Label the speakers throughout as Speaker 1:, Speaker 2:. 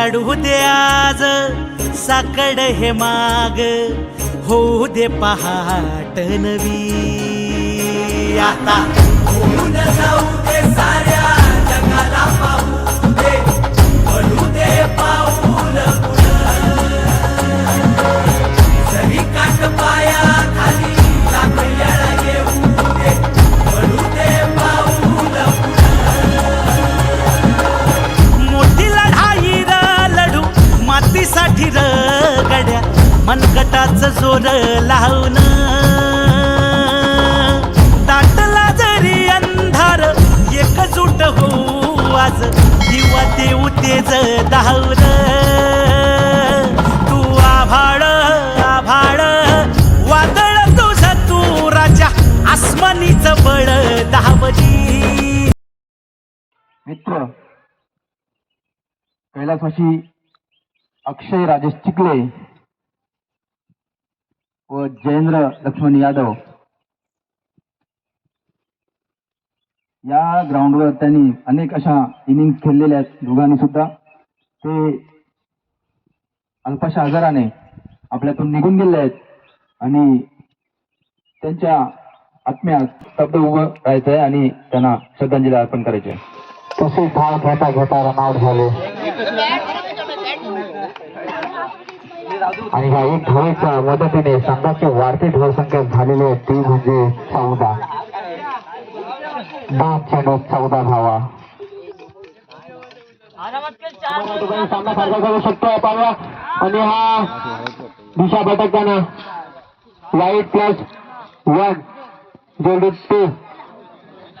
Speaker 1: काढू दे आज साकड हे माग होऊ दे पहाट नवी. आता होऊन जाऊ दे साऱ्या जगाला पाहू दे.
Speaker 2: मित्र कैलासवाशी अक्षय राजेश चिखले व जयेंद्र लक्ष्मण यादव या ग्राउंडवर त्यांनी अनेक अशा इनिंग खेळलेल्या आहेत. दोघांनी सुद्धा. ते अल्पशा आजाराने आपल्यातून निघून गेले आहेत आणि त्यांच्या आत्म्यात शब्द उभं राहायचं आहे आणि त्यांना श्रद्धांजली अर्पण करायची आहे
Speaker 3: तसेच धाव घेता घेता रनआउट झाले. आणि ह्या एक धावेच्या मदतीने संघाची वाढती धावसंख्या झालेली आहे. ती म्हणजे चौदा. दोन चेंडू चौदा धावा. सामना सारखा करू शकतो पाडवा आणि हा दिशा भटकताना वाईट प्लस वन जोडू टू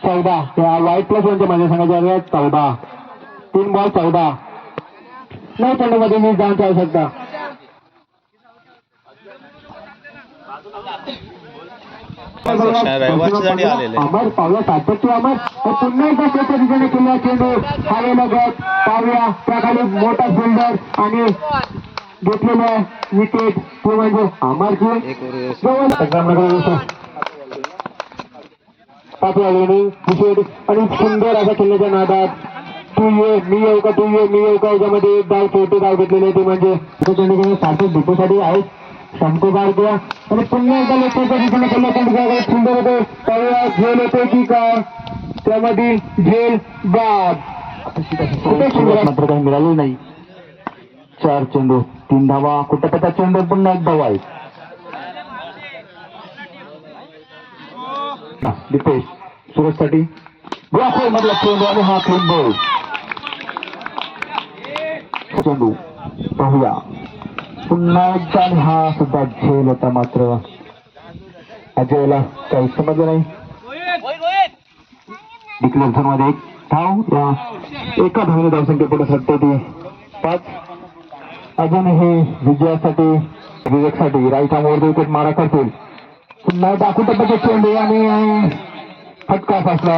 Speaker 3: चौदा. त्या वाईट प्लस वनच्या माझ्या सांगायचे चौदा. तीन बॉल चौदा. नाही चेंडूमध्ये मी जाऊन चालू शकता. अमर पावला सातत्य अमर. पुन्हा एकदा दिशेने केला चेंडू. गट त्याखाली मोठा फिल्डर आणि घेतलेल्या विकेट तो म्हणजे अमरजी जवळ. पाचव्या वेळी विशेष आणि सुंदर असा खेळण्याच्या नादात तू ये मी येऊ का तू ये मी येऊ का याच्यामध्ये एक डाव छोटे डाव घेतलेले ते म्हणजे चेंडू सार्थक डिपोसाठी आहेत. शंकू किंवा आणि पुन्हा एकदा लोकांच्या दिशेने खेळला सुंदर होते पाहूया झेल होते की काय? त्यामध्ये झेल बाद. मात्र काही मिळाले नाही. चार चेंडू तीन धावा. कुठं चेंडू पुन्हा एक धावा आहे. दीपेश सुरजसाठी. ब्लॉक मधला चेंडू आणि हा चेंडू. चेंडू. पाहूया. पुन्हा एकदा हा सुद्धा झेल होता मात्र. अजयला काही समजलं नाही. डिक्लेअरमध्ये एक धाव. या एका धावने धावसंख्या पुढे सरते ती पाच. अजून हे विजयासाठी विवेकसाठी राईट आमवर विकेट मारा करतील. पुन्हा दाखवू टप्प्याचे चेंडू आणि फटका फासला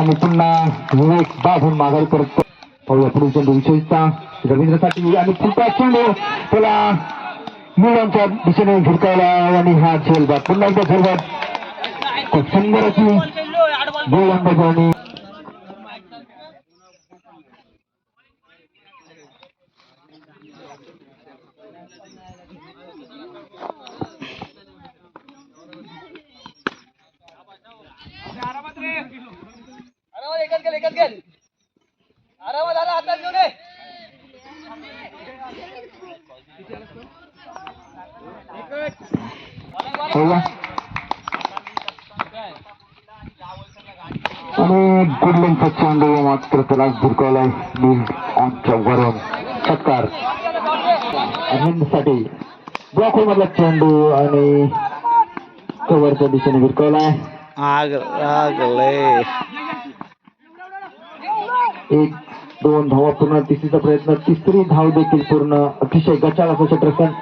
Speaker 3: आणि पुन्हा विवेक बाधून माघार परत पाहूया पुढील चेंडू विशेषता रवींद्रसाठी आणि पुढचा चेंडू. त्याला मुलांच्या दिशेने झुडकावला आणि हा झेलबाद पुन्हा एकदा झेलबाद खूप सुंदर अशी गोलंदाजी आणि पाहूया आणि गुडलिंगचा चेंडू मात्र त्याला झुरकवलाय ऑनच्या वरून षटकारसाठी ब्लॉक मधला चेंडू आणि कव्हरच्या दिशेने भिरकवलाय
Speaker 4: आग लागले
Speaker 3: एक दोन धावा पूर्ण तिसरीचा प्रयत्न. तिसरी धाव देखील पूर्ण अतिशय गचाळ असं षटरक्षण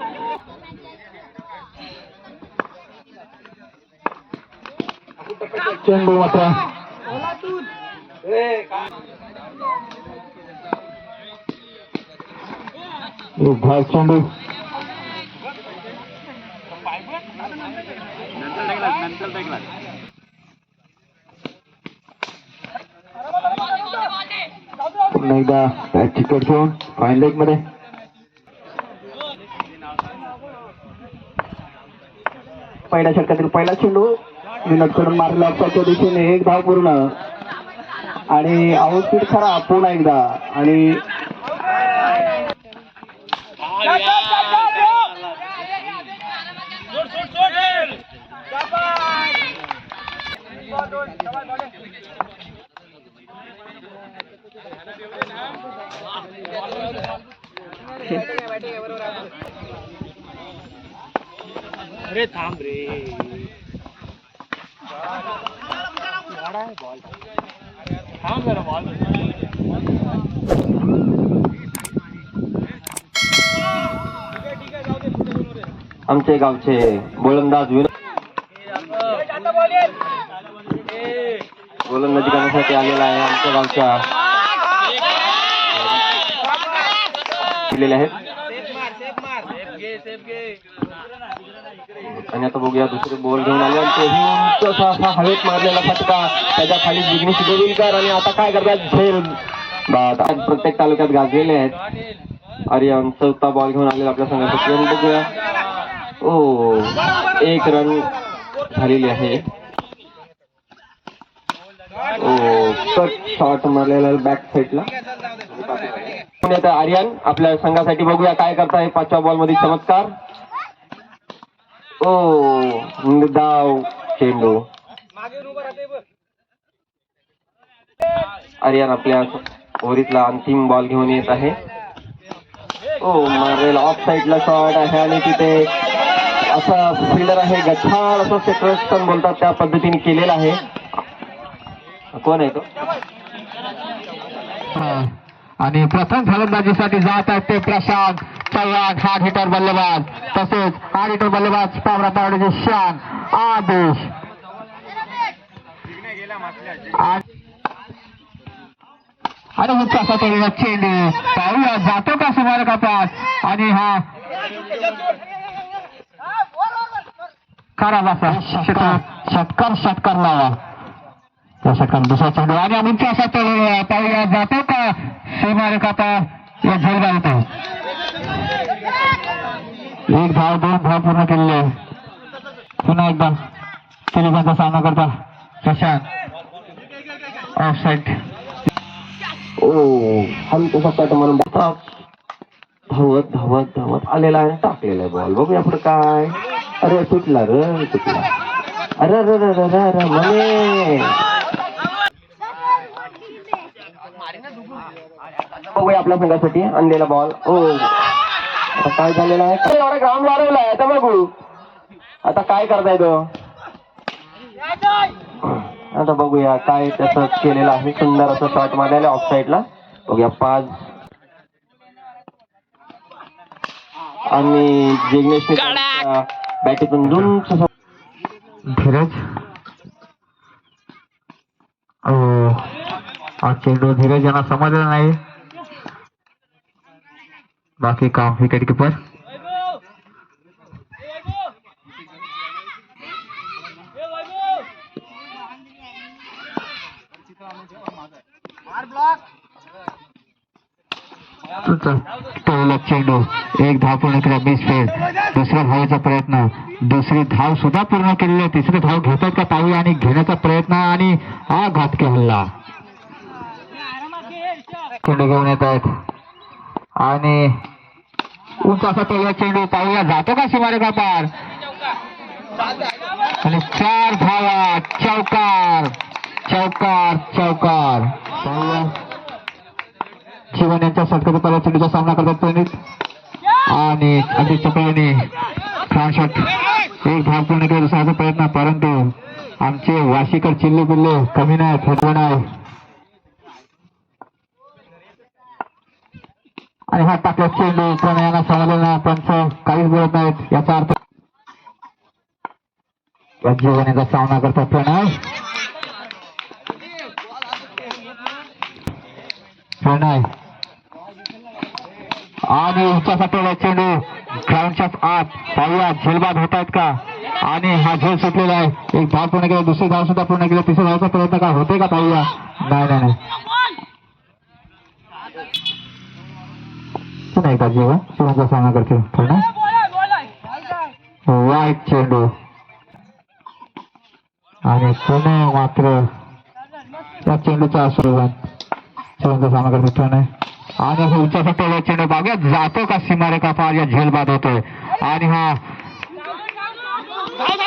Speaker 3: चेंडू मात्र. धाव चेंडू. पुन्हा घेऊन
Speaker 5: फाईन लेगमध्ये. पहिल्या षटकातील पहिला चेंडू विनोद करून मारला. ऑफसाईडच्या दिशेने एक धाव पूर्ण. आणि आउटफिट खरा पुन्हा एकदा. आणि
Speaker 4: अरे थांब रे. थांब जरा बॉल
Speaker 5: आमचे गावचे गोलंदाज विनोद गोलंदाजी करण्यासाठी आलेला आहे आमच्या गावच्या दिलेले आहेत. आणि आता बघूया दुसरे बॉल घेऊन आले आणि तेही असा हवेत मारलेला फटका. त्याच्याखाली जिग्नेश गोविलकर आणि आता काय करतात? झेल. आज प्रत्येक तालुक्यात गाजलेले आहेत. आर्यन चौथा बॉल घेऊन आलेला आपल्या संघासाठी आणि बघूया. ओ एक रन झालेली आहे. ओ कट शॉट मारलेला बॅक साईडला पण आता आर्यन आपल्या संघासाठी बघूया काय करताय. पाचव्या बॉलमध्ये चमत्कार. ओ डाव चेंडू आर्यन आपल्या ओव्हरीतला अंतिम बॉल घेऊन येत आहे. ओ मारेल ऑफ साईडला शॉट आहे आणि तिथे असा फिल्डर आहे गछाळ असं सेक्रेशन बोलतात त्या पद्धतीने केलेला आहे. कोण आहे तो?
Speaker 3: आणि प्रथम फलंदाजीसाठी जात आहेत ते प्रशांत चव्हाण हार्ड हिटर बल्लेबाज तसेच हार्ड हिटर बल्लेबाज पावरा तावडेचे शान आदेश आणि- आणि मुख्य असा केलेला चेंडू पाहूया जातो का सुमारे पास आणि हा खराब असा षटकार षटकार षटकार लावा त्या षटकार दुसरा चेंडू आणि अमुक असा चेंडू पाहूया जातो का सीमारे कापा या झेलगा येतो एक धाव दोन धाव पूर्ण केलेले पुन्हा एकदा केलेचा सामना करता. प्रशांत. ऑफ साईड
Speaker 5: ओ हलकसा कट म्हणून धावत धावत धावत. आलेला आहे. टाकलेला आहे बॉल बघूया पुढे काय. अरे सुटला र सुटला अरे अरे अरे अरे अरे मने बघूया आपल्या संघासाठी आणलेला बॉल ओ. काय झालेला आहे? ग्राउंड वाढवलाय आता बघू आता काय करताय तो? आता बघूया काय त्याचं केलेलं आहे. सुंदर असं शॉट मारलेलं ऑफ साईडला बघूया पाच. आणि त्याच्या बॅटीतून असं
Speaker 3: धीरज. ओ हा चेंडू धीरज यांना समजला नाही. बाकी काम विकेट किपर चेंडू एक धाव पूर्ण केला बीस फेल दुसऱ्या धावाचा प्रयत्न. दुसरी धाव सुद्धा पूर्ण केलेली आहे तिसरी धाव घेतात का पाहूया आणि घेण्याचा प्रयत्न आणि हा घातके हल्ला. चेंडू घेऊन येत आहेत. आणि उंच असा पहिला चेंडू पाहूया जातो का शिवारे का पार आणि चार धावा चौकार चौकार चौकार. पाहूया जीवन यांच्या षटकाचा पहिल्या चेंडूचा सामना करतात प्रणित आणि अगदी चपळाने छान एक धाव पूर्ण केला दुसऱ्याचा प्रयत्न परंतु आमचे वाशीकर चिल्ले बिल्ले कमी नाही थोडं आहे आणि हा टाकला चेंडू प्रणयाला समजला पंच काहीच बोलत नाहीत याचा अर्थ या सामना करतात प्रणय प्रणय आणि उंचाचा पहिला चेंडू. ग्राउंडच्याच आत पाहूया झेलबाद होत आहेत का? आणि हा झेल सुटलेला आहे. एक धाव पूर्ण केला दुसरी धाव सुद्धा पूर्ण केला. तिसऱ्या धावचा प्रयत्न का? होते का पाहूया नाही नाही. नाही पुन्हा एकदा जीवन शिवांचा सामना करते पूर्ण वाईट चेंडू. आणि पुणे मात्र या चेंडूचा आशीर्वाद. शिवांचा सामना करते पूर्ण आणि हा उंचा फटवला चेंडू बागेत जातो का? सीमारेखा पार या झेल बाद होतोय. आणि हा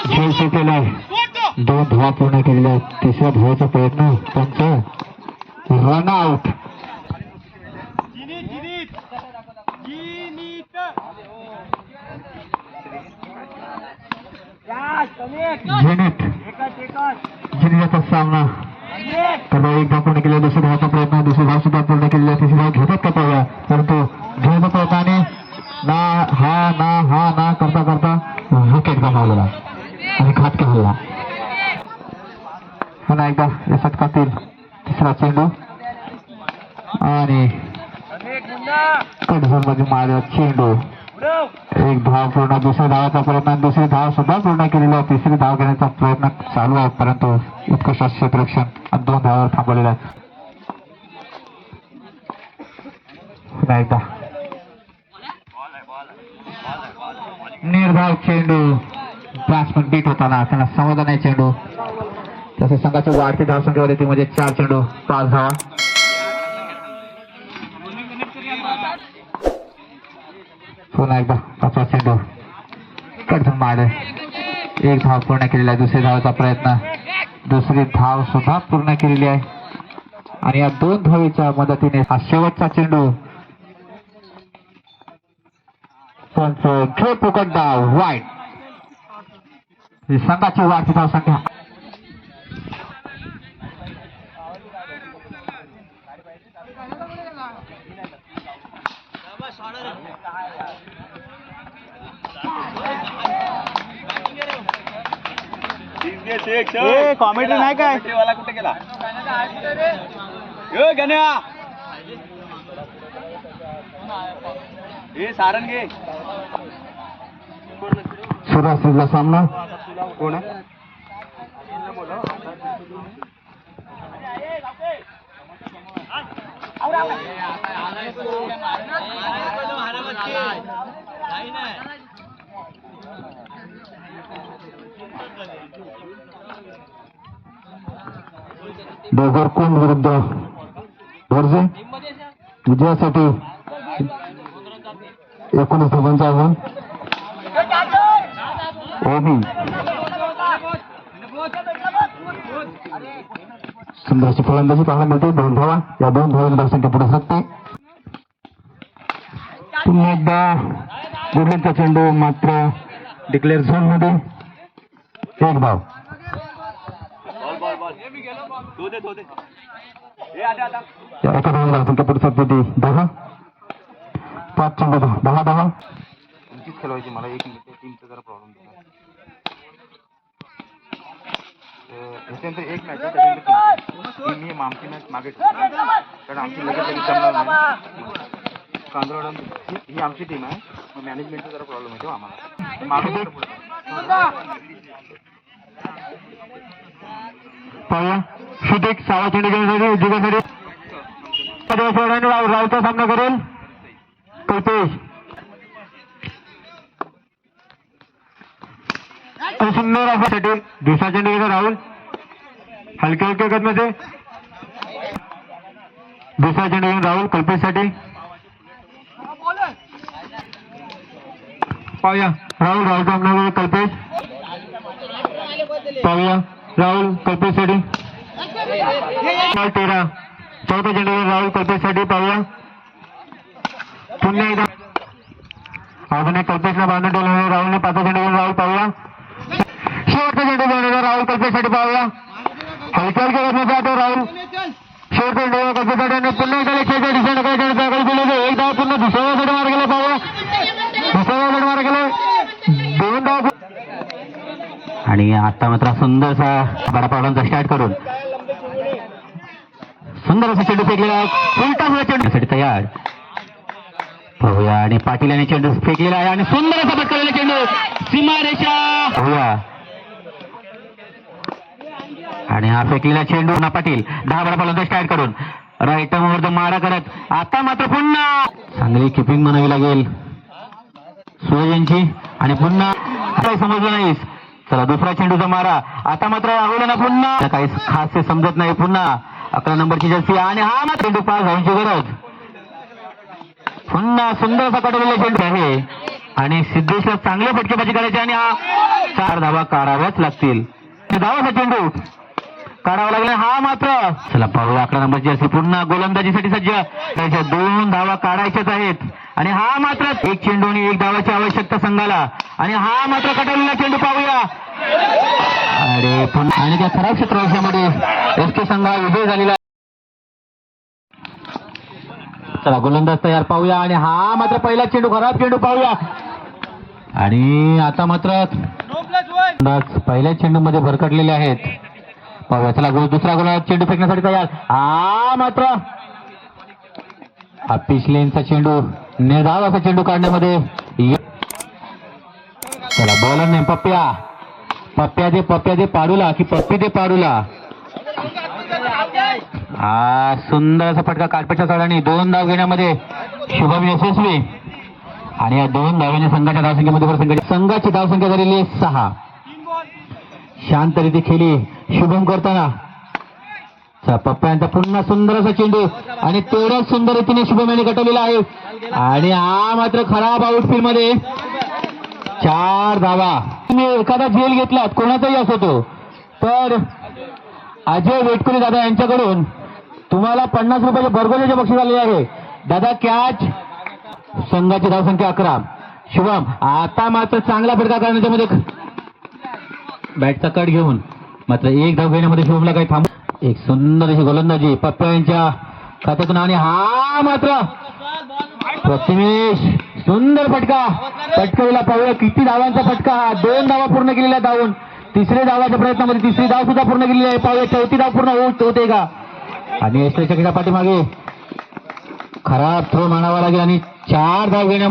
Speaker 3: झेल सुटलेला दोन धावा पूर्ण केलेल्या. तिसऱ्या धावाचा प्रयत्न. त्यांचा रन आउट झेनेट सामना. तर एक धाव पूर्ण केला दुसऱ्या धावाचा प्रयत्न दुसरी धाव सुद्धा पूर्ण केलेली आहे तिसरी धाव घेतात का पाहूया परंतु घेण्याचा प्रयत्नाने ना हा ना हा ना करता करता विकेट गमावलेला आणि घातकी हल्ला. पुन्हा एकदा या षटकातील तिसरा चेंडू. आणि कट झोनमध्ये मारला चेंडू. एक धाव पूर्ण दुसऱ्या धावाचा प्रयत्न दुसरी धाव सुद्धा पूर्ण केलेला आहे. तिसरी धाव घेण्याचा प्रयत्न चालू आहे परंतु उत्कृष्ट क्षेत्ररक्षण दोन धावावर थांबवलेला आहे. पुन्हा एकदा. निर्धाव चेंडू. बॅट्समन बीट होताना त्यांना समाधान आहे चेंडू. तसे संघाच्या वाढती धावसंख्येवर येते म्हणजे चार चेंडू. पाच धावा. पुन्हा एकदा पाचवा चेंडू कडून मारले एक धाव पूर्ण केलेला आहे दुसऱ्या धावाचा प्रयत्न. दुसरी धाव सुद्धा पूर्ण केलेली आहे. आणि या दोन धावीच्या मदतीने हा शेवटचा चेंडू. पण घे पुकट डाव वाईट. संघाची वाढती धाव संख्या
Speaker 4: कॉमेडी नाही काय? कुठे गेला? ए गण्या! ए सारण घे
Speaker 3: असलेला सामना?
Speaker 2: कोण आहे?
Speaker 3: दोघर कोण विरुद्ध? वर्जे? विजयासाठी एकोणीस धावांचा आव्हान. ओबी सुंदर फलंदाजी पाहायला मिळते. दोन धावा या दोन धावांची धावसंख्या पुढे सरकते. पुन्हा एकदा गुडलेचा चेंडू मात्र डिक्लेअर झोनमध्ये. एक धाव.
Speaker 4: बॉल बॉल
Speaker 3: एका धावांची धावसंख्या पुढे सरकते ती. दहा. पाच चेंडू दहा. दहा दहा.
Speaker 2: खेळवायची. मला एक मिनिट. टीमचा जरा प्रॉब्लेम त्याच्यानंतर एक मॅच त्याच्यानंतर मी आमची मॅच मागे. कारण आमची लगेच लगेच जमणार नाही. ही ही आमची टीम आहे. मग मॅनेजमेंटचा जरा प्रॉब्लेम येतो आम्हाला. मागे
Speaker 3: पाहूया. शुटेक सावा चेंडू घेण्यासाठी उद्योगासाठी. राहुल राहुलचा सामना करेल. कल्पेश. तो सुंदरसाठी दुसरा चेंडू घेतो राहुल. हलक्या हलक्या गतमध्ये. दुसरा चेंडू घेऊन राहुल कल्पेशसाठी पाहूया. राहुल राहुल सामना कल्पेश. पाहूया. राहुल कल्पेशसाठी. साठी तेरा. चौथा चेंडू घेऊन राहुल कल्पेशसाठी. पाहूया. पुन्हा एकदा. अजून एक कल्पेशला बांधून ठेवला राहुलने पाचवा चेंडू घेऊन राहुल पाहूया. शेवटचा चेंडू घेऊन राहुल. कल्पेसाठी पाहूया. हलक्या करत गतीने जातो राहुल. शेवटचा चेंडू कल्पेसाठी पुन्हा एकदा लक्षाच्या दिशेने काय चेंडू एकदा एक धाव पुन्हा दुसऱ्या गट मार गेला पाहूया. दुसऱ्या गट मार गेले दोन धाव आणि आता मात्र सुंदरसा बडा पावलांचा स्टार्ट करून. सुंदर असा चेंडू फेकलेला आहे. उलटा सुद्धा चेंडूसाठी तयार. पाहूया. आणि पाटील यांनी चेंडू फेकलेला आहे. आणि सुंदर असा पटकलेला चेंडू. सीमारेषा. पाहूया. आणि हा फेकलेला चेंडू ना पाटील. दहा बारा पावलांचा स्टार्ट करून.
Speaker 6: राईट वर मारा करत. आता मात्र पुन्हा. चांगली किपिंग म्हणावी लागेल. सूरज यांची आणि पुन्हा. काही समजलं नाहीस चला दुसरा चेंडूचा मारा. आता मात्र राहुल ना पुन्हा काही खास समजत नाही. पुन्हा. अकरा नंबरची जर्सी आणि हा मात्र चेंडू पास धावांची गरज. पुन्हा सुंदर असा कटवलेला चेंडू आहे. आणि सिद्धेशला चांगले फटकेबाजी करायचे आणि हा चार धावा काढाव्याच लागतील. धावाचा चेंडू. काढावा लागला हा मात्र. चला पाहूया. अकरा नंबरची जर्सी पुन्हा गोलंदाजीसाठी सज्ज. त्याच्या दोन धावा काढायच्याच आहेत. आणि हा मात्र एक चेंडू आणि एक धावाची आवश्यकता संघाला. आणि हा मात्र कटवलेला चेंडू पाहूया. अरे पुन्हा आणि त्या खराब क्षेत्ररक्षणामध्ये एस टी संघ विजय झालेला. चला गोलंदाज तयार पाहूया. आणि हा मात्र पहिला चेंडू खराब चेंडू पाहूया. आणि आता मात्र पहिल्या चेंडू मध्ये भरकटलेले आहेत. मग चला गो- दुसरा गोला चेंडू फेकण्यासाठी तयार. हा मात्र. हा पिछलेनचा चेंडू निर्धाव असा चेंडू काढण्यामध्ये चला बॉलर नाही पप्प्या पप्प्या दे पप्प्या दे पाडूला की पप्पी दे पाडूला. हा सुंदर असा फटका काटपेच्या चढाने दोन धाव घेण्यामध्ये शुभम यशस्वी. आणि या दोन धावांच्या संघाच्या धावसंख्येमध्ये संघाची संघाची धावसंख्या झालेली आहे सहा. शांत रीती खेळली शुभम करताना. पप्पा यांचा पुन्हा सुंदर असा चेंडू. आणि तेवढ्याच सुंदर रीतीने शुभम यांनी कटवलेला आहे. आणि हा मात्र खराब आउटफील्डमध्ये. चार धावा. तुम्ही एखादा जेल घेतलात कोणाचाही असो तो. तर अजय वेटकुरी दादा यांच्याकडून तुम्हाला पन्नास रुपयाचे बरगोल्याचे बक्षीस आलेले आहे. दादा कॅच संघाची धावसंख्या अकरा. शुभम आता मात्र चांगला फटका करण्याच्या मध्ये बॅटचा कट घेऊन मात्र एक धाव घेण्यामध्ये शुभमला काही थांब एक सुंदर अशी गोलंदाजी पप्पा यांच्या खात्यातून आणि हा मात्र प्रतिमेश सुंदर फटका. फटकवला पाहूया किती धावांचा फटका हा? दोन धावा पूर्ण केलेल्या धावून. तिसऱ्या धावाच्या प्रयत्नामध्ये तिसरी धाव सुद्धा पूर्ण केलेली आहे. पाहूया चौथी धाव पूर्ण होत होते का? आणि एसटीच्या खेळा पाठीमागे खराब थ्रो म्हणावा लागेल आणि चार धाव घेण्या